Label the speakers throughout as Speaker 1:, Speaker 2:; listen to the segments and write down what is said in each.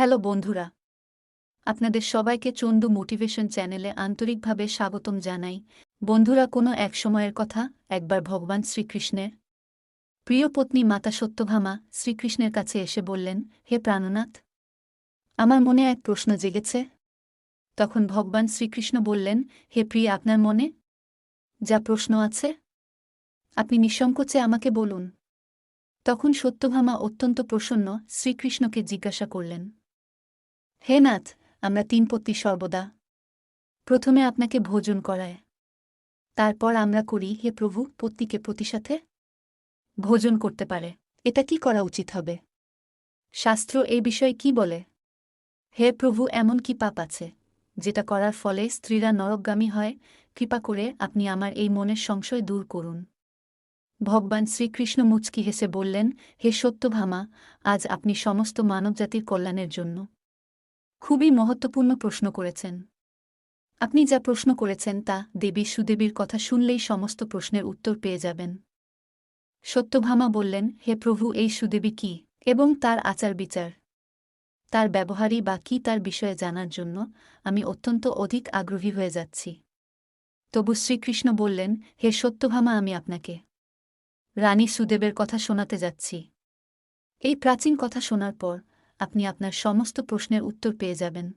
Speaker 1: Hello বন্ধুরা। আপনাদের সবাইকে চন্দু মোটিভেশন চ্যানেলে আন্তরিকভাবে স্বাগতম জানাই। বন্ধুরা, কোনো এক সময়ের কথা, একবার ভগবান শ্রীকৃষ্ণের। প্রিয় পত্নী মাতা সত্যভামা শ্রীকৃষ্ণের কাছে এসে বললেন, হে প্রাণনাথ, আমার মনে এক প্রশ্ন জেগেছে। তখন ভগবান শ্রীকৃষ্ণ বললেন, হে প্রিয়, আপনার মনে যা প্রশ্ন আছে, আপনি নিঃসংকোচে আমাকে বলুন। তখন সত্যভামা অত্যন্ত প্রসন্ন শ্রীকৃষ্ণকে জিজ্ঞাসা করলেন হে নাথ, আমরা তিন পত্নী সর্বদা। প্রথমে আপনাকে ভোজন করায়। তারপর আমরা করি, হে প্রভু পত্নীকে প্রতি সাথে ভোজন করতে পারে। এটা কি করা উচিত হবে? শাস্ত্র এই বিষয়ে কি বলে? হে প্রভু, এমন কি পাপ আছে, যেটা করার ফলে স্ত্রীরা নরকগামী হয়, কৃপা করে আপনি আমার এই মনের সংশয় দূর করুন। ভগবান শ্রীকৃষ্ণ মুচকি হেসে বললেন, হে সত্যভামা, আজ আপনি সমস্ত মানবজাতির কল্যাণের জন্য। খুবই মহত্বপূর্ণ প্রশ্ন করেছেন। আপনি যা প্রশ্ন করেছেন তা দেবী সুদেবীর কথা শুনলেই সমস্ত প্রশ্নের উত্তর পেয়ে যাবেন। সত্যভামা বললেন, হে প্রভু, এই সুদেবী কি এবং তার আচার বিচার? তার ব্যবহারই বা কি তার বিষয়ে জানার জন্য আমি অত্যন্ত অধিক আগ্রহী হয়ে যাচ্ছি। তবু শ্রীকৃষ্ণ বললেন, হে সত্যভামা, আমি আপনাকে রানী সুদেবের কথা শোনাতে যাচ্ছি। এই প্রাচীন কথা শোনার পর আপনি আপনার সমস্ত প্রশ্নের উত্তর পেয়ে যাবেন।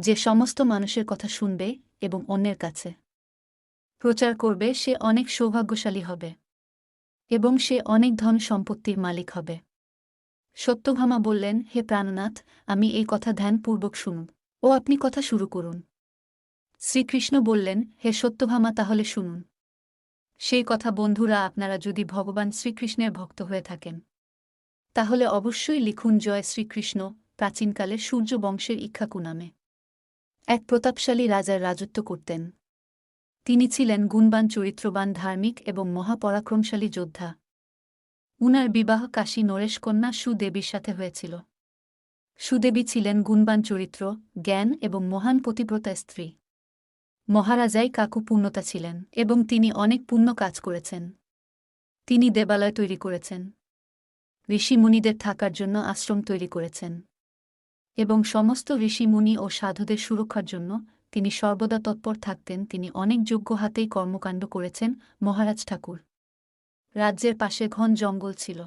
Speaker 1: যে সমস্ত মানুষের কথা শুনবে এবং অন্যের কাছে প্রচার করবে, সে অনেক সৌভাগ্যশালী হবে এবং সে অনেক ধন সম্পত্তির মালিক হবে। সত্যভামা বললেন, হে প্রাণনাথ, আমি এই কথা ধ্যানপূর্বক শুনুন। ও আপনি কথা শুরু করুন। শ্রীকৃষ্ণ বললেন, হে সত্যভামা, তাহলে শুনুন। সেই কথা বন্ধুরা, আপনারা যদি ভগবান শ্রীকৃষ্ণের ভক্ত হয়ে থাকেন। তাহলে অবশ্যই লিখুন জয় শ্রীকৃষ্ণ, প্রাচীনকালে সূর্য বংশের ইক্ষাকু নামে। এক প্রতাপশালী রাজার রাজত্ব করতেন। তিনি ছিলেন গুণবান, চরিত্রবান, ধার্মিক এবং মহাপরাক্রমশালী যোদ্ধা। উনার বিবাহ কাশী নরেশ কন্যা সুদেবীর সাথে হয়েছিল। সুদেবী ছিলেন গুণবান, চরিত্র, জ্ঞান এবং মহান পতিব্রতা স্ত্রী। মহারাজাই কাকু পূর্ণতা ছিলেন এবং তিনি অনেক পুণ্য কাজ করেছেন। তিনি দেবালয় তৈরি করেছেন। ঋষিমুনিদের থাকার জন্য আশ্রম তৈরি করেছেন এবং সমস্ত ঋষিমুনি ও সাধুদের সুরক্ষার জন্য তিনি সর্বদা তৎপর থাকতেন। তিনি অনেক যোগ্য হাতেই কর্মকাণ্ড করেছেন মহারাজ ঠাকুর। রাজ্যের পাশে ঘন জঙ্গল ছিল।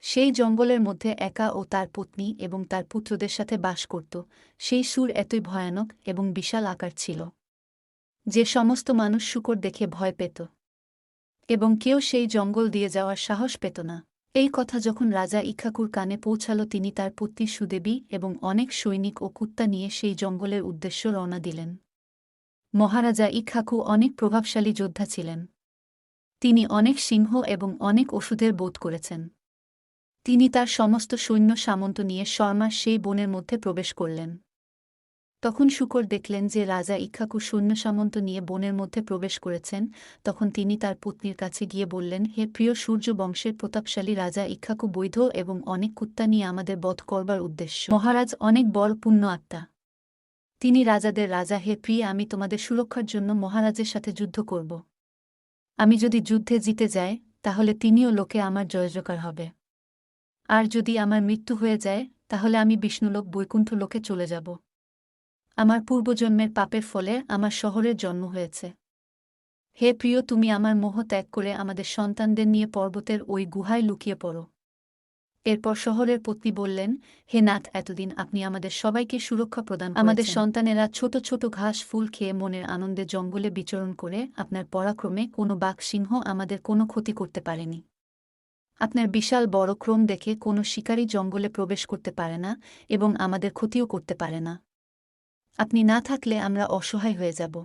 Speaker 1: সেই জঙ্গলের মধ্যে একা ও তার পত্নী এবং তার পুত্রদের সাথে বাস করত। সেই সুর এতই ভয়ানক এবং বিশাল আকার ছিল যে সমস্ত মানুষ শুকর দেখে ভয় পেত এবং কেউ সেই জঙ্গল দিয়ে যাওয়ার সাহস পেত না। এই কথা যখন রাজা ইক্ষাকুর কানে পৌঁছাল, তিনি তার পত্নী সুদেবী এবং অনেক সৈনিক ও কুত্তা নিয়ে সেই জঙ্গলের উদ্দেশ্য রওনা দিলেন। মহারাজা ইক্ষাকু অনেক প্রভাবশালী যোদ্ধা ছিলেন। তিনি অনেক সিংহ এবং অনেক ওষুধের বোধ করেছেন। তিনি তার সমস্ত সৈন্য সামন্ত নিয়ে শর্মা সেই বনের মধ্যে প্রবেশ করলেন। তখন শুকর দেখলেন যে রাজা ইক্ষাকু সৈন্য সামন্ত নিয়ে বনের মধ্যে প্রবেশ করেছেন। তখন তিনি তার পত্নীর কাছে গিয়ে বললেন, হে প্রিয় সূর্য বংশের প্রতাপশালী রাজা ইক্ষাকু বৈধ এবং অনেক কুত্তা নিয়ে আমাদের বধ করবার উদ্দেশ্য। মহারাজ, অনেক বড় পুণ্য আত্মা। তিনি রাজাদের, রাজা, হে প্রিয়, আমি তোমাদের সুরক্ষার জন্য মহারাজের সাথে যুদ্ধ করব। আমি যদি যুদ্ধে জিতে যাই, তাহলে তিনিও লোকে আমার জয়জকার হবে। আর যদি আমার মৃত্যু হয়ে যায়, তাহলে আমি বিষ্ণুলোক বৈকুণ্ঠ লোকে চলে যাব। আমার পূর্বজন্মের পাপের ফলে আমার শহরের জন্ম হয়েছে। হে প্রিয়, তুমি আমার মোহ ত্যাগ করে আমাদের সন্তানদের নিয়ে পর্বতের ওই গুহায় লুকিয়ে পড়ো। এরপর শহরের পত্নী বললেন, হে নাথ, এতদিন আপনি আমাদের সবাইকে সুরক্ষা প্রদান আমাদের সন্তানেরা ছোট ছোট ঘাস, ফুল খেয়ে মনের আনন্দে জঙ্গলে বিচরণ করে আপনার পরাক্রমে কোনো বাঘ, সিংহ আমাদের কোনো ক্ষতি করতে পারেনি। আপনার বিশাল বড় ক্রম দেখে কোনো শিকারী জঙ্গলে প্রবেশ করতে পারে না এবং আমাদের ক্ষতিও করতে পারে না। আপনি না থাকলে আমরা অসহায় হয়ে যাব।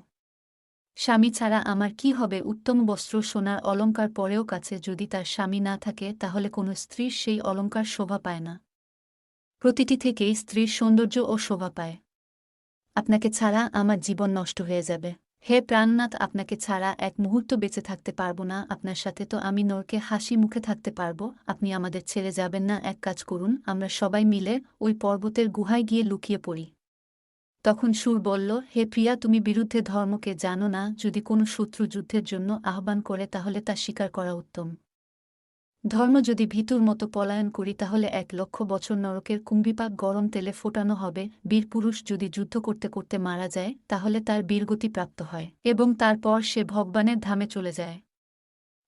Speaker 1: স্বামী ছাড়া আমার কি হবে? উত্তম বস্ত্র সোনার অলঙ্কার পরেও কাছে যদি তার স্বামী না থাকে, তাহলে কোনো স্ত্রীর সেই অলঙ্কার শোভা পায় না। প্রতিটি থেকেই স্ত্রীর সৌন্দর্য ও শোভা পায়। আপনাকে ছাড়া আমার জীবন নষ্ট হয়ে যাবে। হে প্রাণনাথ, আপনাকে ছাড়া এক মুহূর্ত বেঁচে থাকতে পারব না। আপনার সাথে তো আমি নরকে হাসি মুখে থাকতে পারব। আপনি আমাদের ছেড়ে যাবেন না। এক কাজ করুন, আমরা সবাই মিলে ওই পর্বতের গুহায় গিয়ে লুকিয়ে পড়ি। তখন সুর বলল, হে প্রিয়া, তুমি বিরুদ্ধে ধর্মকে জানো না, যদি কোনো শত্রু যুদ্ধের জন্য আহ্বান করে, তাহলে তা স্বীকার করা উত্তম। ধর্ম যদি ভীতুর মতো পলায়ন করি, তাহলে এক লক্ষ বছর নরকের কুম্ভিপাক গরম তেলে ফোটানো হবে। বীরপুরুষ যদি যুদ্ধ করতে করতে মারা যায়, তাহলে তার বীরগতি প্রাপ্ত হয় এবং তারপর সে ভগবানের ধামে চলে যায়।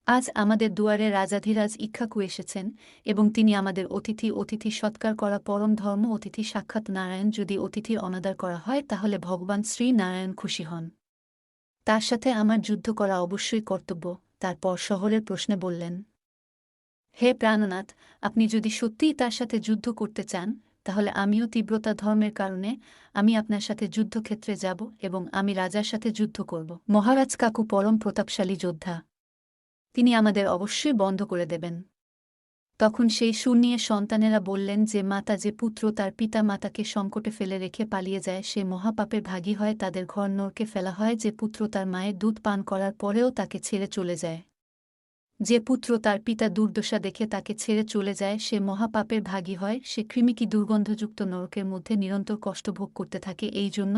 Speaker 1: আজ আমাদের দুয়ারে রাজাধিরাজ ইক্ষাকু এসেছেন এবং তিনি আমাদের অতিথি অতিথি সৎকার করা পরম ধর্ম, অতিথি সাক্ষাৎ নারায়ণ যদি অতিথির অনাদার করা হয়, তাহলে ভগবান শ্রী নারায়ণ খুশি হন। তার সাথে আমার যুদ্ধ করা অবশ্যই কর্তব্য, তারপর শহরের প্রশ্নে বললেন, হে প্রাণনাথ, আপনি যদি সত্যিই তার সাথে যুদ্ধ করতে চান, তাহলে আমিও তীব্রতা ধর্মের কারণে আমি আপনার সাথে যুদ্ধক্ষেত্রে যাব এবং আমি রাজার সাথে যুদ্ধ করব। মহারাজ কাকু পরম প্রতাপশালী যোদ্ধা। তিনি আমাদের অবশ্যই বন্ধ করে দেবেন। তখন সেই সুর নিয়ে সন্তানেরা বললেন যে মাতা যে পুত্র তার পিতা মাতাকে সংকটে ফেলে রেখে পালিয়ে যায়, সে মহাপাপের ভাগী হয়, তাদের ঘর নরকে ফেলা হয়। যে পুত্র তার মায়ের দুধ পান করার পরেও তাকে ছেড়ে চলে যায়। যে পুত্র তার পিতা দুর্দশা দেখে তাকে ছেড়ে চলে যায়, সে মহাপাপের ভাগী হয়। সে কৃমিকি দুর্গন্ধযুক্ত নরকের মধ্যে নিরন্তর কষ্ট ভোগ করতে থাকে, এই জন্য